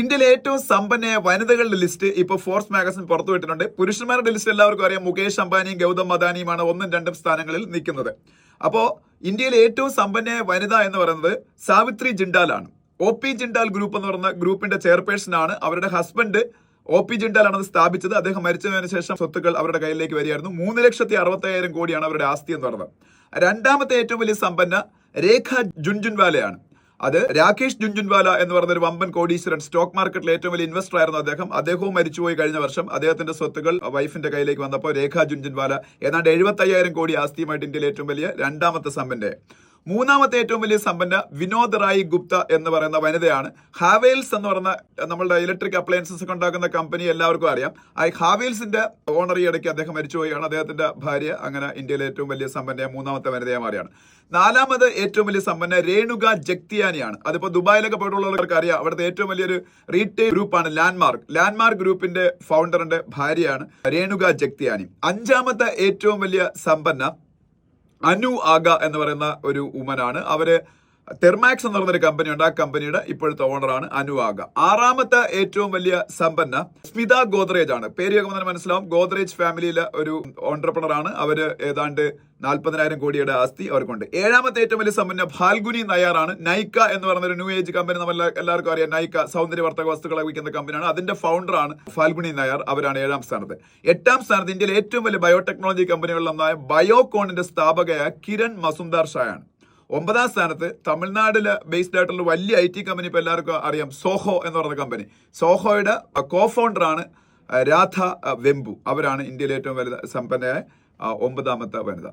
ഇന്ത്യയിലെ ഏറ്റവും സമ്പന്നയായ വനിതകളുടെ ലിസ്റ്റ് ഇപ്പോൾ ഫോർസ് മാഗസിൻ പുറത്തുവിട്ടിട്ടുണ്ട് പുരുഷന്മാരുടെ ലിസ്റ്റ് എല്ലാവർക്കും അറിയാം. മുകേഷ് അംബാനിയും ഗൗതം അദാനിയുമാണ് ഒന്നും രണ്ടും സ്ഥാനങ്ങളിൽ നിൽക്കുന്നത്. അപ്പോൾ ഇന്ത്യയിലെ ഏറ്റവും സമ്പന്നയായ വനിത എന്ന് പറയുന്നത് സാവിത്രി ജിണ്ടാലാണ്. ഒ പി ജിണ്ടാൽ ഗ്രൂപ്പ് എന്ന് പറയുന്ന ഗ്രൂപ്പിന്റെ ചെയർപേഴ്സൺ ആണ്. അവരുടെ ഹസ്ബൻഡ് ഒ പി ജിണ്ടാലാണ് അത് സ്ഥാപിച്ചത്. അദ്ദേഹം മരിച്ചതിനു ശേഷം സ്വത്തുക്കൾ അവരുടെ കയ്യിലേക്ക് വരികയായിരുന്നു. മൂന്ന് ലക്ഷത്തി അറുപത്തയ്യായിരം കോടിയാണ് അവരുടെ ആസ്തി എന്ന് പറയുന്നത്. രണ്ടാമത്തെ ഏറ്റവും വലിയ സമ്പന്ന രേഖ ജുൻജുൻവാലയാണ്. അത് രാകേഷ് ജുൻജുൻവാല എന്ന് പറഞ്ഞ ഒരു വമ്പൻ കോടീശ്വരൻ സ്റ്റോക്ക് മാർക്കറ്റിലെ ഏറ്റവും വലിയ ഇൻവെസ്റ്റർ ആയിരുന്നു അദ്ദേഹം. അദ്ദേഹവും മരിച്ചുപോയി കഴിഞ്ഞ വർഷം. അദ്ദേഹത്തിന്റെ സ്വത്തുകൾ വൈഫിന്റെ കയ്യിലേക്ക് വന്നപ്പോൾ രേഖ ജുൻജുൻവാല ഏതാണ്ട് എഴുപത്തയ്യായിരം കോടി ആസ്തിയുമായിട്ട് ഇന്ത്യയിലെ ഏറ്റവും വലിയ രണ്ടാമത്തെ സമ്പന്റെ മൂന്നാമത്തെ ഏറ്റവും വലിയ സമ്പന്ന വിനോദ് റായ് ഗുപ്ത എന്ന് പറയുന്ന വനിതയാണ്. ഹാവേൽസ് എന്ന് പറയുന്ന നമ്മളുടെ ഇലക്ട്രിക് അപ്ലയൻസസ് ഒക്കെ ഉണ്ടാക്കുന്ന കമ്പനി എല്ലാവർക്കും അറിയാം. ആ ഹാവേൽസിന്റെ ഓണർ ഈ ഇടയ്ക്ക് അദ്ദേഹം മരിച്ചുപോയാണ് അദ്ദേഹത്തിന്റെ ഭാര്യ അങ്ങനെ ഇന്ത്യയിലെ ഏറ്റവും വലിയ സമ്പന്ന മൂന്നാമത്തെ വനിതയെ മാറിയാണ് നാലാമത് ഏറ്റവും വലിയ സമ്പന്ന രേണുക ജക്തിയാനിയാണ് അതിപ്പോ ദുബായിലൊക്കെ പോയിട്ടുള്ളവർക്ക് അറിയാം. അവിടുത്തെ ഏറ്റവും വലിയൊരു റീറ്റെയിൽ ഗ്രൂപ്പാണ് ലാൻഡ്മാർക്ക് ലാൻഡ്മാർക്ക് ഗ്രൂപ്പിന്റെ ഫൗണ്ടറിന്റെ ഭാര്യയാണ് രേണുക ജക്തിയാനി അഞ്ചാമത്തെ ഏറ്റവും വലിയ സമ്പന്ന അനു ആഗ എന്ന് പറയുന്ന ഒരു ഉമനാണ് അവർ തെർമാക്സ് എന്ന് പറഞ്ഞൊരു കമ്പനിയുണ്ട് ആ കമ്പനിയുടെ ഇപ്പോഴത്തെ ഓണറാണ് അനുവാഗ ആറാമത്തെ ഏറ്റവും വലിയ സമ്പന്ന സ്മിത ഗോദ്രേജ് ആണ്. പേര് കേൾക്കുമ്പോൾ തന്നെ മനസ്സിലാവും. ഗോദ്രേജ് ഫാമിലിയിലെ ഒരു ഓണ്ടർപ്രണർ ആണ്. അവർ ഏതാണ്ട് നാൽപ്പതിനായിരം കോടിയുടെ ആസ്തി അവർക്കുണ്ട്. ഏഴാമത്തെ ഏറ്റവും വലിയ സമ്പന്ന ഫാൽഗുനി നയ്യാറാണ് നൈക്ക എന്ന് പറയുന്ന ഒരു ന്യൂ ഏജ് കമ്പനി നമ്മൾ എല്ലാവർക്കും അറിയാം. നൈക്ക സൗന്ദര്യവർത്തക വസ്തുക്കളെ വിൽക്കുന്ന കമ്പനിയാണ് അതിന്റെ ഫൗണ്ടർ ആണ് ഫാൽഗുനി നയ്യാർ. അവരാണ് ഏഴാം സ്ഥാനത്ത്. എട്ടാം സ്ഥാനത്ത് ഇന്ത്യയിലെ ഏറ്റവും വലിയ ബയോടെക്നോളജി കമ്പനികളിലൊന്നായ ബയോകോണിന്റെ സ്ഥാപകയായ കിരൺ മസുന്ദാർ ഷായാണ്. ഒമ്പതാം സ്ഥാനത്ത് തമിഴ്നാട്ടിൽ ബേസ്ഡ് ആയിട്ടുള്ള വലിയ ഐ ടി കമ്പനി ഇപ്പോൾ എല്ലാവർക്കും അറിയാം സോഹോ എന്ന് പറയുന്ന കമ്പനി സോഹോയുടെ കോ ഫൗണ്ടറാണ് രാധ വെമ്പു അവരാണ് ഇന്ത്യയിലെ ഏറ്റവും വലുത് സമ്പന്നയായ ഒമ്പതാമത്തെ വനിത.